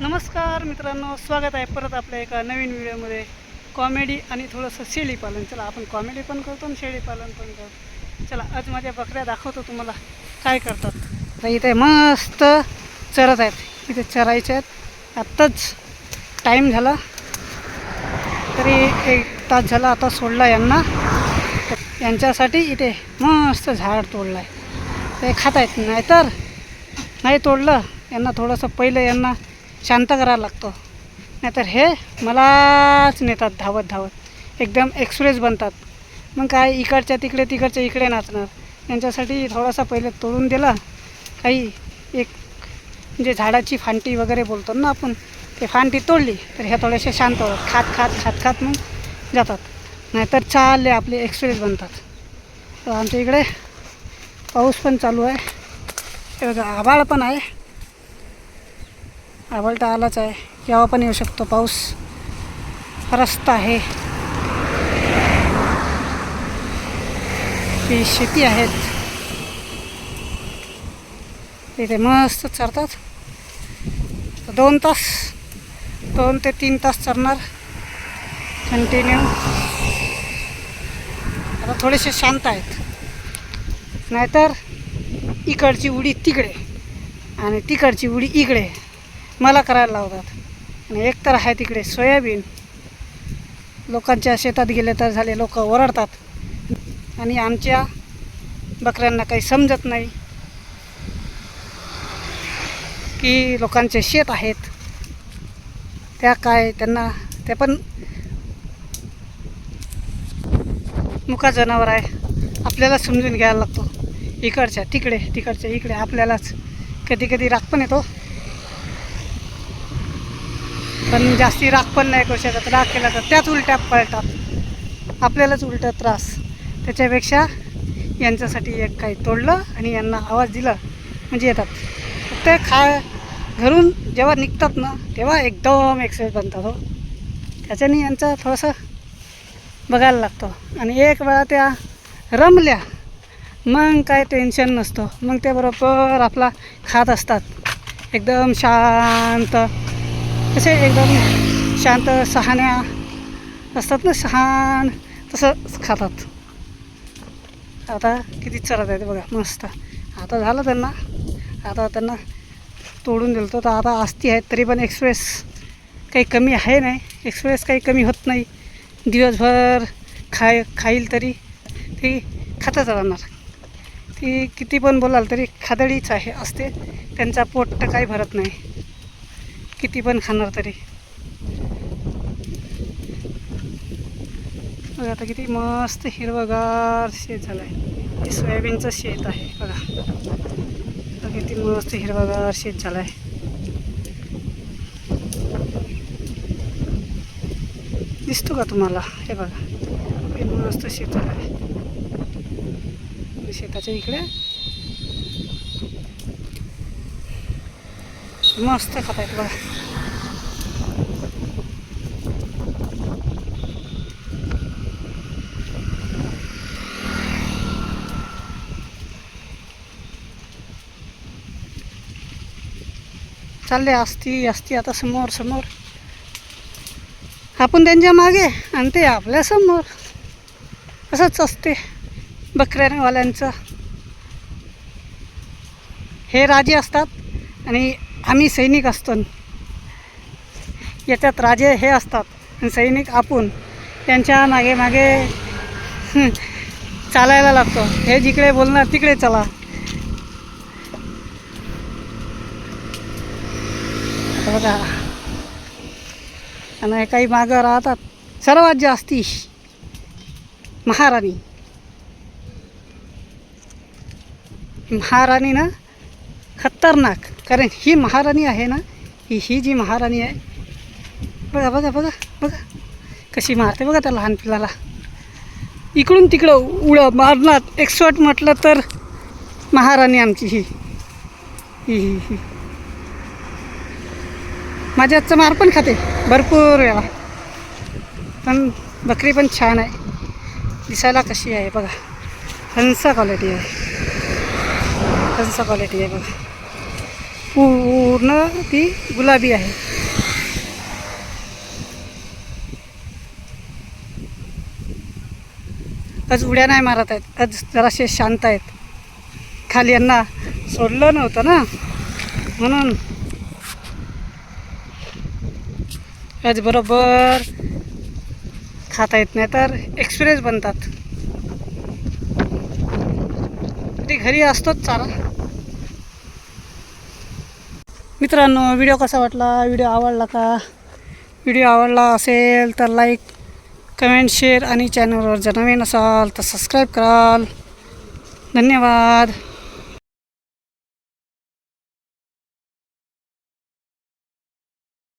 नमस्कार मित्रांनो स्वागत आहे परत आपल्या एका नवीन व्हिडिओमध्ये. कॉमेडी आणि थोडंसं शेळी पालन. चला आपण कॉमेडी पण करतो आणि शेळी पालन पण करतो. चला आज माझ्या बकऱ्या दाखवतो तुम्हाला काय करतात. तर इथे मस्त चरत आहेत. इथे चरायचे आहेत. आत्ताच टाईम झाला. तरी एक तास झाला आता सोडला यांना. यांच्यासाठी इथे मस्त झाड तोडलं आहे ते खात आहेत नाहीतर नाही तोडलं. यांना थोडंसं पहिलं यांना शांत करायला लागतो. नाहीतर हे मलाच नेतात धावत धावत. एकदम एक्सप्रेस बनतात. मग काय इकडच्या तिकडे तिकडच्या इकडे नाचणार. यांच्यासाठी थोडासा पहिले तोडून दिला. काही एक म्हणजे झाडाची फांटी वगैरे बोलतो ना आपण ते फांटी तोडली. तर ह्या थोडेसे शांत होतात. खात खात खात खात मग जातात. नाहीतर चालले आपले एक्सप्रेस बनतात. तर आमच्या इकडे पाऊस पण चालू आहे. हे बघा आभाळ पण आहे. आभाळ तर आलाच आहे. केव्हा पण येऊ शकतो पाऊस. रस्ता आहे. ही शेती आहेत. इथे मस्त चरतात. दोन तास दोन ते तीन तास चरणार. कंटिन्यू आता थोडेसे शांत आहेत. नाहीतर इकडची उडी तिकडे आणि तिकडची उडी इकडे. मला करायला लावतात. आणि एक तर आहे तिकडे सोयाबीन. लोकांच्या शेतात गेले तर झाले लोक ओरडतात. आणि आमच्या बकऱ्यांना काही समजत नाही की लोकांचे शेत आहेत. त्या काय त्यांना ते पण मुका जनावर आहे. आपल्याला समजून घ्यायला लागतो. इकडच्या तिकडे तिकडच्या इकडे आपल्यालाच. कधी कधी राग पण येतो. पण जास्ती राग पण नाही करू शकत. राग केला तर त्याच उलट्या पळतात. आपल्यालाच उलटा त्रास. त्याच्यापेक्षा यांच्यासाठी एक काही तोडलं आणि यांना आवाज दिला. म्हणजे येतात. ते खा घरून जेव्हा निघतात ना तेव्हा एकदम एक्सरसाइज बनतात हो. त्याच्याने यांचं थोडंसं बघायला लागतो. आणि एक वेळा त्या रमल्या मग काय टेन्शन नसतं. मग ते बरोबर आपला खात असतात. एकदम शांत कसे एकदम शांत सहाण्या असतात ना शहाण तसं खातात. आता किती चरत आहे ते बघा मस्त. आता झालं त्यांना. आता त्यांना तोडून दिलं तर आता आस्ती आहेत तरी पण एक्सप्रेस काही कमी आहे नाही. एक्सप्रेस काही कमी होत नाही. दिवसभर खाय खाईल तरी ती खातच राहणार. ती किती पण बोलाल तरी खादडीच आहे असते त्यांचा पोट तर काही भरत नाही. किती पण खाणार तरी. बघा आता किती मस्त हिरवगार शेत झालं आहे हे सोयाबीनचं शेत आहे बघा. आता किती मस्त हिरवगार शेत झालं आहे दिसतो का तुम्हाला? हे बघा हे मस्त शेत झालं आहे शेताच्या इकडे मस्त खात आहेत बघा चालले असती असती आता समोर समोर आपण त्यांच्या मागे आणि ते आपल्यासमोर असंच असते बकऱ्यावाल्यांचं हे राजे असतात आणि आम्ही सैनिक असतो. याच्यात राजे हे असतात. आणि सैनिक आपण त्यांच्या मागे मागे चालायला लागतो. हे जिकडे बोलणार तिकडे चला. बघा. आणि काही मागं राहतात. सर्वात जास्ती महाराणी. महाराणी ना खतरनाक. कारण ही महाराणी आहे ना ही ही जी महाराणी आहे. बघा बघा बघा बघा. कशी मारते बघा त्या लहान पिलाला. इकडून तिकडं उडं मारणार एक्सपर्ट म्हटलं तर महाराणी आमची ही. ही ही ही. माझ्या आजचं मार पण खाते. भरपूर वेळा. पण बकरी पण छान आहे. दिसायला कशी आहे बघा. हंसा क्वालिटी आहे. हंसा क्वालिटी आहे बघा. पूर्ण ती गुलाबी आहे. आज उड्या नाही मारत आहेत. आज जरासे शांत आहेत. खाली यांना सोडलं नव्हतं ना. म्हणून आज बरोबर खाता येत नाही तर एक्सपिरियन्स बनतात. ते घरी असतोच चारा. मित्रांनो व्हिडिओ कसा वाटला? व्हिडिओ आवडला का? व्हिडिओ आवडला असेल तर लाईक कमेंट शेअर आणि चॅनलवर जर नवीन असाल तर सबस्क्राईब कराल. धन्यवाद.